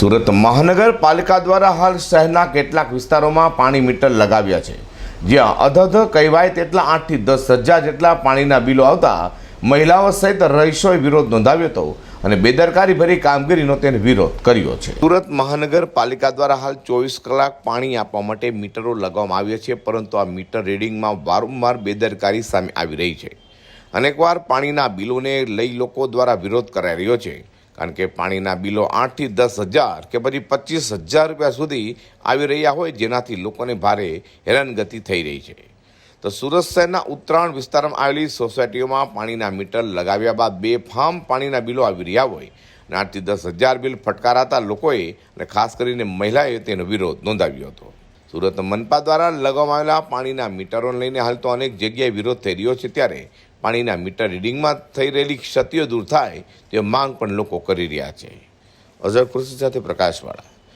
સુરત મહાનગરપાલિકા દ્વારા હાલ શહેરના કેટલાક વિસ્તારોમાં પાણી મીટર લગાવ્યા છે. જ્યાં અધધ કહેવાય તેટલા આઠથી દસ હજાર જેટલા પાણીના બિલો આવતા મહિલાઓ સહિત રહીશોએ વિરોધ નોંધાવ્યો હતો અને બેદરકારી ભરી કામગીરીનો તેને વિરોધ કર્યો છે. સુરત મહાનગરપાલિકા દ્વારા હાલ ચોવીસ કલાક પાણી આપવા માટે મીટરો લગાવવામાં આવ્યા છે, પરંતુ આ મીટર રીડિંગમાં વારંવાર બેદરકારી સામે આવી રહી છે. અનેકવાર પાણીના બિલોને લઈ લોકો દ્વારા વિરોધ કરાઈ રહ્યો છે. કારણ કે પાણીના બિલો આઠથી દસ હજાર કે પછી પચીસ હજાર રૂપિયા સુધી આવી રહ્યા હોય જેનાથી લોકોને ભારે હેરાનગતિ થઈ રહી છે. તો સુરત શહેરના ઉત્તરાયણ વિસ્તારમાં આવેલી સોસાયટીઓમાં પાણીના મીટર લગાવ્યા બાદ બે ફામ પાણીના બિલો આવી રહ્યા હોય અને આઠથી દસ હજાર બિલ ફટકારાતા લોકોએ અને ખાસ કરીને મહિલાએ તેનો વિરોધ નોંધાવ્યો હતો. સુરત મનપા દ્વારા લગાવવામાં આવેલા પાણીના મીટરોને લઈને હાલ તો અનેક જગ્યાએ વિરોધ થઈ રહ્યો છે. ત્યારે પાણીના મીટર રીડિંગમાં થઈ રહેલી ક્ષતિઓ દૂર થાય તે માંગ પણ લોકો કરી રહ્યા છે. અઝર કૃષિ સાથે પ્રકાશવાળા.